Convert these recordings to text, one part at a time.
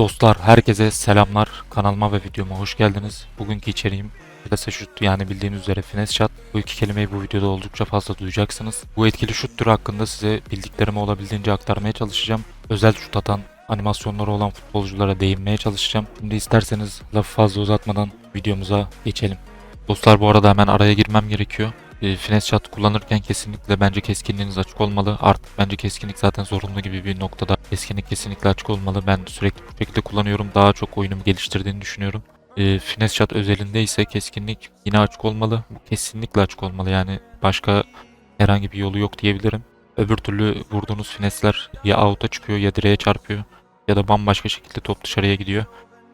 Dostlar herkese selamlar. Kanalıma ve videoma hoş geldiniz. Bugünkü içeriğim Plase şut yani bildiğiniz üzere finesse shot. Bu iki kelimeyi bu videoda oldukça fazla duyacaksınız. Bu etkili şut türü hakkında size bildiklerimi olabildiğince aktarmaya çalışacağım. Özel şut atan animasyonları olan futbolculara değinmeye çalışacağım. Şimdi isterseniz lafı fazla uzatmadan videomuza geçelim. Dostlar bu arada hemen araya girmem gerekiyor. E, finesse shot kullanırken kesinlikle bence keskinliğiniz açık olmalı. Artık bence keskinlik zaten zorunlu gibi bir noktada. Keskinlik kesinlikle açık olmalı. Ben sürekli bu şekilde kullanıyorum. Daha çok oyunumu geliştirdiğini düşünüyorum. E, finesse shot özelinde ise keskinlik yine açık olmalı. Kesinlikle açık olmalı. Yani başka herhangi bir yolu yok diyebilirim. Öbür türlü vurduğunuz finesler ya out'a çıkıyor ya direğe çarpıyor ya da bambaşka şekilde top dışarıya gidiyor.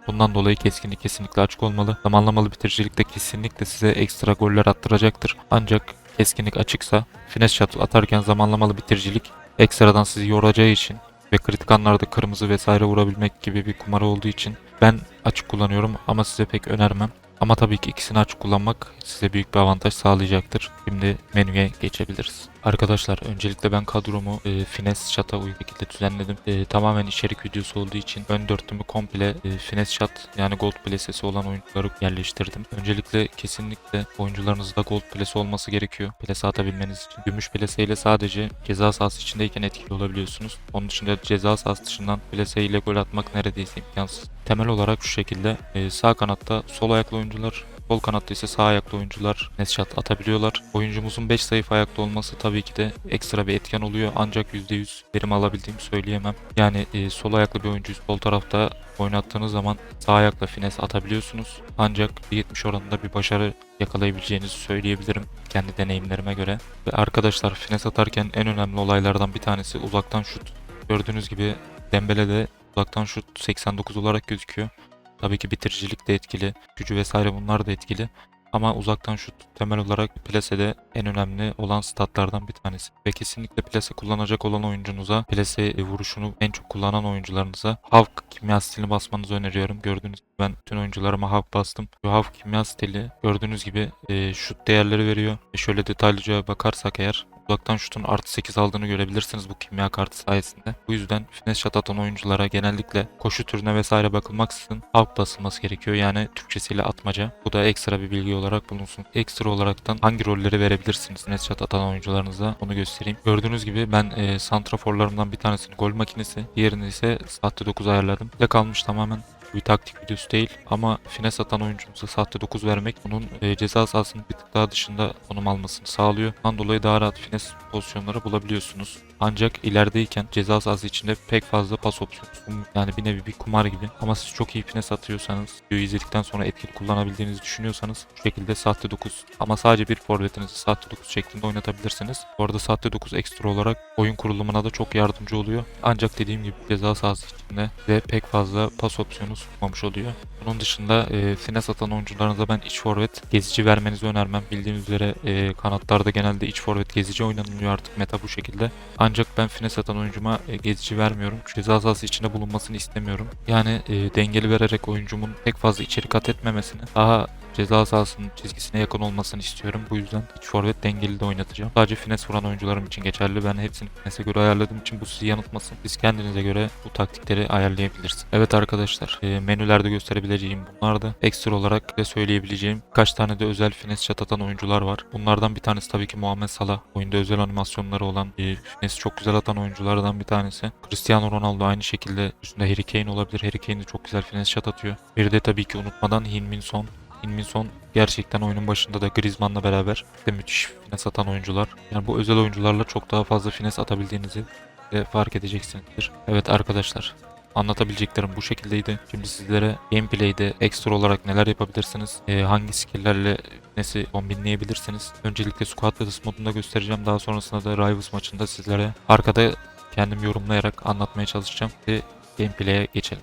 Bundan dolayı keskinlik kesinlikle açık olmalı. Zamanlamalı bitiricilik de kesinlikle size ekstra goller attıracaktır. Ancak keskinlik açıksa finesse shot atarken zamanlamalı bitiricilik ekstradan sizi yoracağı için ve kritik anlarda kırmızı vesaire vurabilmek gibi bir kumar olduğu için ben açık kullanıyorum ama size pek önermem. Ama tabii ki ikisini açık kullanmak size büyük bir avantaj sağlayacaktır. Şimdi menüye geçebiliriz. Arkadaşlar öncelikle ben kadromu e, Finesse Shot'a uygun şekilde düzenledim. E, tamamen içerik videosu olduğu için ön dörtlümü komple e, Finesse Shot yani Gold Place'si olan oyuncuları yerleştirdim. Öncelikle kesinlikle oyuncularınızda Gold Place olması gerekiyor. Place atabilmeniz için. Gümüş Place ile sadece ceza sahası içindeyken etkili olabiliyorsunuz. Onun dışında ceza sahası dışından Place ile gol atmak neredeyse imkansız. Temel olarak şu şekilde e, sağ kanatta sol ayaklı oyuncular Sol kanatta ise sağ ayaklı oyuncular net atabiliyorlar. Oyuncumuzun 5 zayıf ayakta olması tabii ki de ekstra bir etken oluyor ancak %100 verim alabildiğimi söyleyemem. Yani e, sol ayaklı bir oyuncuyu sol tarafta oynattığınız zaman sağ ayakla fines atabiliyorsunuz. Ancak %70 oranında bir başarı yakalayabileceğinizi söyleyebilirim kendi deneyimlerime göre. Ve arkadaşlar fines atarken en önemli olaylardan bir tanesi uzaktan şut. Gördüğünüz gibi Dembele'de uzaktan şut 89 olarak gözüküyor. Tabii ki bitiricilik de etkili, gücü vesaire bunlar da etkili. Ama uzaktan şut temel olarak plasede en önemli olan statlardan bir tanesi. Ve kesinlikle plase kullanacak olan oyuncumuza, plase vuruşunu en çok kullanan oyuncularınıza Havk kimya stilini basmanızı öneriyorum. Gördüğünüz gibi ben tüm oyuncularıma Havk bastım. Bu Havk kimya stili gördüğünüz gibi e, şut değerleri veriyor. E şöyle detaylıca bakarsak eğer uzaktan şutun artı 8 aldığını görebilirsiniz bu kimya kartı sayesinde. Bu yüzden finesse shot atan oyunculara genellikle koşu türüne vesaire bakılmaksızın halk basılması gerekiyor. Yani Türkçesiyle atmaca. Bu da ekstra bir bilgi olarak bulunsun. Ekstra olaraktan hangi rolleri verebilirsiniz finesse shot atan oyuncularınıza onu göstereyim. Gördüğünüz gibi ben e, santraforlarımdan bir tanesini gol makinesi, diğerini ise sahte 9 ayarladım. Bir kalmış tamamen bir taktik videosu değil ama fines atan oyuncumuza sahte 9 vermek onun e, ceza sahasının bir tık daha dışında konum almasını sağlıyor. Bundan dolayı daha rahat fines pozisyonları bulabiliyorsunuz. Ancak ilerideyken ceza sahası içinde pek fazla pas opsiyonu yani bir nevi bir kumar gibi. Ama siz çok iyi fines atıyorsanız, videoyu izledikten sonra etkili kullanabildiğinizi düşünüyorsanız bu şekilde sahte 9 ama sadece bir forvetinizi sahte 9 şeklinde oynatabilirsiniz. Bu arada sahte 9 ekstra olarak oyun kurulumuna da çok yardımcı oluyor. Ancak dediğim gibi ceza sahası içinde de pek fazla pas opsiyonu sunmamış oluyor. Bunun dışında e, fines atan oyuncularınıza ben iç forvet gezici vermenizi önermem. Bildiğiniz üzere e, kanatlarda genelde iç forvet gezici oynanılıyor artık meta bu şekilde. Ancak ben fines atan oyuncuma e, gezici vermiyorum. Ceza sahası içinde bulunmasını istemiyorum. Yani e, dengeli vererek oyuncumun pek fazla içeri kat etmemesini, daha ceza sahasının çizgisine yakın olmasını istiyorum. Bu yüzden iç forvet dengeli de oynatacağım. Sadece fines vuran oyuncularım için geçerli. Ben hepsini finese göre ayarladığım için bu sizi yanıltmasın. Siz kendinize göre bu taktikleri ayarlayabilirsiniz. Evet arkadaşlar e, menülerde gösterebileceğim bunlar da ekstra olarak da söyleyebileceğim kaç tane de özel fines shot atan oyuncular var. Bunlardan bir tanesi tabii ki Muhammed Salah. Oyunda özel animasyonları olan e, fines çok güzel atan oyunculardan bir tanesi. Cristiano Ronaldo aynı şekilde üstünde Harry Kane olabilir. Harry Kane de çok güzel fines shot atıyor. Bir de tabii ki unutmadan Hin-Min Son Son gerçekten oyunun başında da Griezmann'la beraber de müthiş fines atan oyuncular. Yani bu özel oyuncularla çok daha fazla fines atabildiğinizi de fark edeceksinizdir. Evet arkadaşlar anlatabileceklerim bu şekildeydi. Şimdi sizlere gameplay'de ekstra olarak neler yapabilirsiniz, e, hangi skill'lerle nesi kombinleyebilirsiniz. Öncelikle Squad Battles modunda göstereceğim. Daha sonrasında da Rivals maçında sizlere arkada kendim yorumlayarak anlatmaya çalışacağım ve gameplay'e geçelim.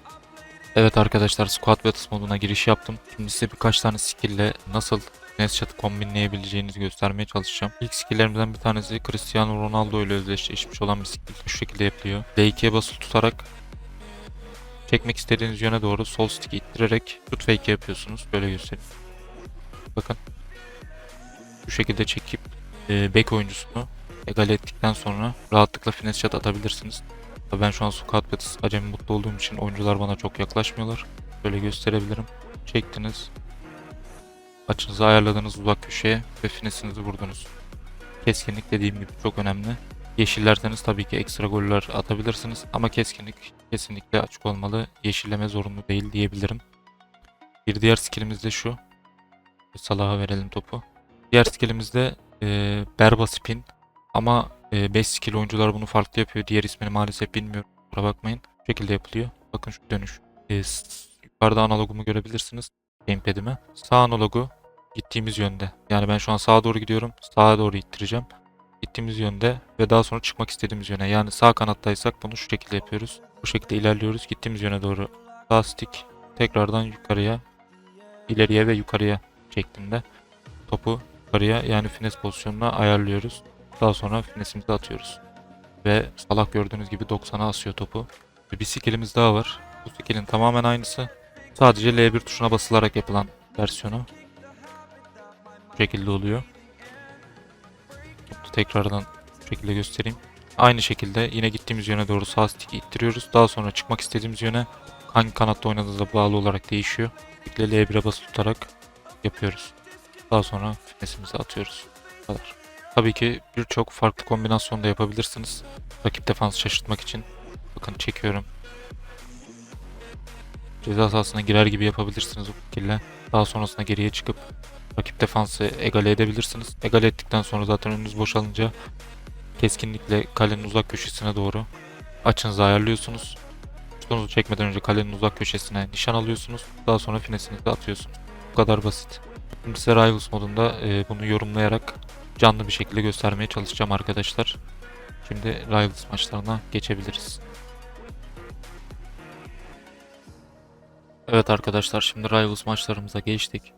Evet arkadaşlar Squad Battles moduna giriş yaptım. Şimdi size birkaç tane skill ile nasıl Neschat'ı kombinleyebileceğinizi göstermeye çalışacağım. İlk skilllerimizden bir tanesi Cristiano Ronaldo ile özdeşleşmiş olan bir skill. Şu şekilde yapılıyor. L2'ye basılı tutarak çekmek istediğiniz yöne doğru sol stick'i ittirerek shoot fake yapıyorsunuz. Böyle göstereyim. Bakın. Bu şekilde çekip e, back oyuncusunu egale ettikten sonra rahatlıkla finesse shot atabilirsiniz. Tabii Ben şu an squat betis acemi mutlu olduğum için oyuncular bana çok yaklaşmıyorlar. Şöyle gösterebilirim. Çektiniz. Açınızı ayarladınız uzak köşeye ve finesinizi vurdunuz. Keskinlik dediğim gibi çok önemli. Yeşillerseniz tabii ki ekstra goller atabilirsiniz ama keskinlik kesinlikle açık olmalı. Yeşilleme zorunlu değil diyebilirim. Bir diğer skillimiz de şu. Salah'a verelim topu. Diğer skillimiz de e, Berba Spin. Ama 5 skill oyuncular bunu farklı yapıyor. Diğer ismini maalesef bilmiyorum. Kusura bakmayın. Bu şekilde yapılıyor. Bakın şu dönüş. E, yukarıda analogumu görebilirsiniz. Gamepad'imi. Sağ analogu gittiğimiz yönde. Yani ben şu an sağa doğru gidiyorum. Sağa doğru ittireceğim. Gittiğimiz yönde ve daha sonra çıkmak istediğimiz yöne. Yani sağ kanattaysak bunu şu şekilde yapıyoruz. Bu şekilde ilerliyoruz. Gittiğimiz yöne doğru. Sağ tekrardan yukarıya, ileriye ve yukarıya şeklinde topu yukarıya yani fines pozisyonuna ayarlıyoruz. Daha sonra finesimizi atıyoruz. Ve Salah gördüğünüz gibi 90'a asıyor topu. Ve bir skillimiz daha var. Bu skillin tamamen aynısı. Sadece L1 tuşuna basılarak yapılan versiyonu. Bu şekilde oluyor. Topu tekrardan bu şekilde göstereyim. Aynı şekilde yine gittiğimiz yöne doğru sağ stick'i ittiriyoruz. Daha sonra çıkmak istediğimiz yöne hangi kanatta oynadığınıza bağlı olarak değişiyor. L1'e basılı tutarak yapıyoruz. Daha sonra finesimizi atıyoruz. Bu kadar. Tabii ki birçok farklı kombinasyon da yapabilirsiniz. Rakip defansı şaşırtmak için. Bakın çekiyorum. Ceza sahasına girer gibi yapabilirsiniz bu şekilde. Daha sonrasında geriye çıkıp rakip defansı egale edebilirsiniz. Egale ettikten sonra zaten önünüz boşalınca keskinlikle kalenin uzak köşesine doğru açınızı ayarlıyorsunuz. Şutunuzu çekmeden önce kalenin uzak köşesine nişan alıyorsunuz. Daha sonra finesinizi atıyorsunuz. Bu kadar basit. Şimdi size Rivals modunda bunu yorumlayarak canlı bir şekilde göstermeye çalışacağım arkadaşlar. Şimdi Rivals maçlarına geçebiliriz. Evet arkadaşlar şimdi Rivals maçlarımıza geçtik.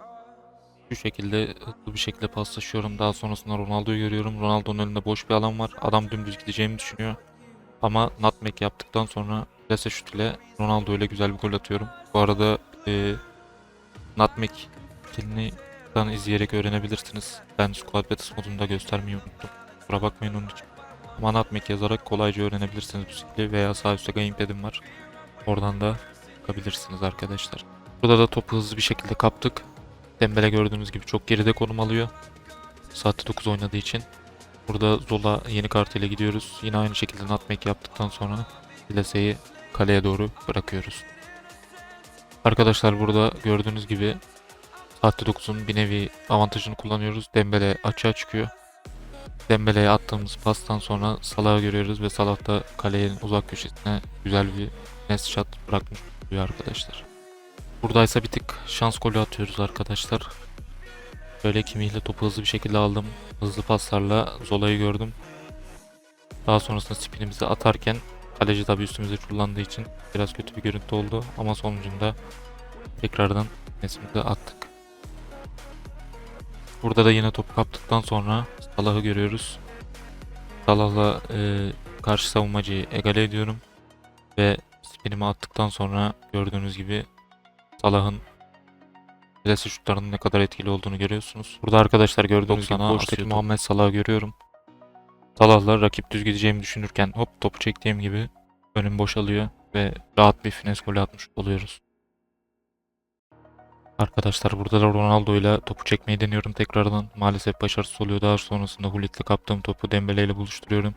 Şu şekilde hızlı bir şekilde paslaşıyorum. Daha sonrasında Ronaldo'yu görüyorum. Ronaldo'nun önünde boş bir alan var. Adam dümdüz gideceğimi düşünüyor. Ama nutmeg yaptıktan sonra plase şut ile Ronaldo güzel bir gol atıyorum. Bu arada e, nutmeg skillini buradan izleyerek öğrenebilirsiniz. Ben Squad Battles modunda göstermeyi unuttum. Kusura bakmayın onun için. Ama nutmeg yazarak kolayca öğrenebilirsiniz bu skill'i veya sağ üstte gamepad'im var. Oradan da bakabilirsiniz arkadaşlar. Burada da topu hızlı bir şekilde kaptık. Dembele gördüğünüz gibi çok geride konum alıyor. Saatte 9 oynadığı için. Burada Zola yeni kartıyla gidiyoruz. Yine aynı şekilde nutmeg yaptıktan sonra Plase'yi kaleye doğru bırakıyoruz. Arkadaşlar burada gördüğünüz gibi Saatte 9'un bir nevi avantajını kullanıyoruz. Dembele açığa çıkıyor. Dembele'ye attığımız pastan sonra Salah'ı görüyoruz ve Salah da kalenin uzak köşesine güzel bir net shot bırakmış oluyor arkadaşlar. Buradaysa bir tık şans golü atıyoruz arkadaşlar. Böyle kimiyle topu hızlı bir şekilde aldım. Hızlı paslarla Zola'yı gördüm. Daha sonrasında spinimizi atarken kaleci tabi üstümüze kullandığı için biraz kötü bir görüntü oldu. Ama sonucunda tekrardan nesimizi attık. Burada da yine topu kaptıktan sonra Salah'ı görüyoruz. Salah'la e, karşı savunmacıyı egale ediyorum. Ve spinimi attıktan sonra gördüğünüz gibi Salah'ın plase şutlarının ne kadar etkili olduğunu görüyorsunuz. Burada arkadaşlar gördüğünüz gibi boştaki Muhammed Salah'ı görüyorum. Salah'la rakip düz gideceğimi düşünürken hop topu çektiğim gibi önüm boşalıyor ve rahat bir fines golü atmış oluyoruz. Arkadaşlar burada da Ronaldo ile topu çekmeyi deniyorum tekrardan. Maalesef başarısız oluyor. Daha sonrasında Hullit'le kaptığım topu Dembele ile buluşturuyorum.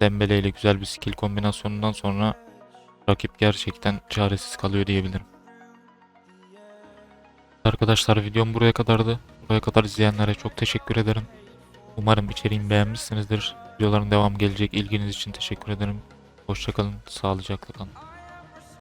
Dembele ile güzel bir skill kombinasyonundan sonra rakip gerçekten çaresiz kalıyor diyebilirim. Arkadaşlar videom buraya kadardı. Buraya kadar izleyenlere çok teşekkür ederim. Umarım içeriğimi beğenmişsinizdir. Videoların devamı gelecek. İlginiz için teşekkür ederim. Hoşçakalın, sağlıcakla kalın.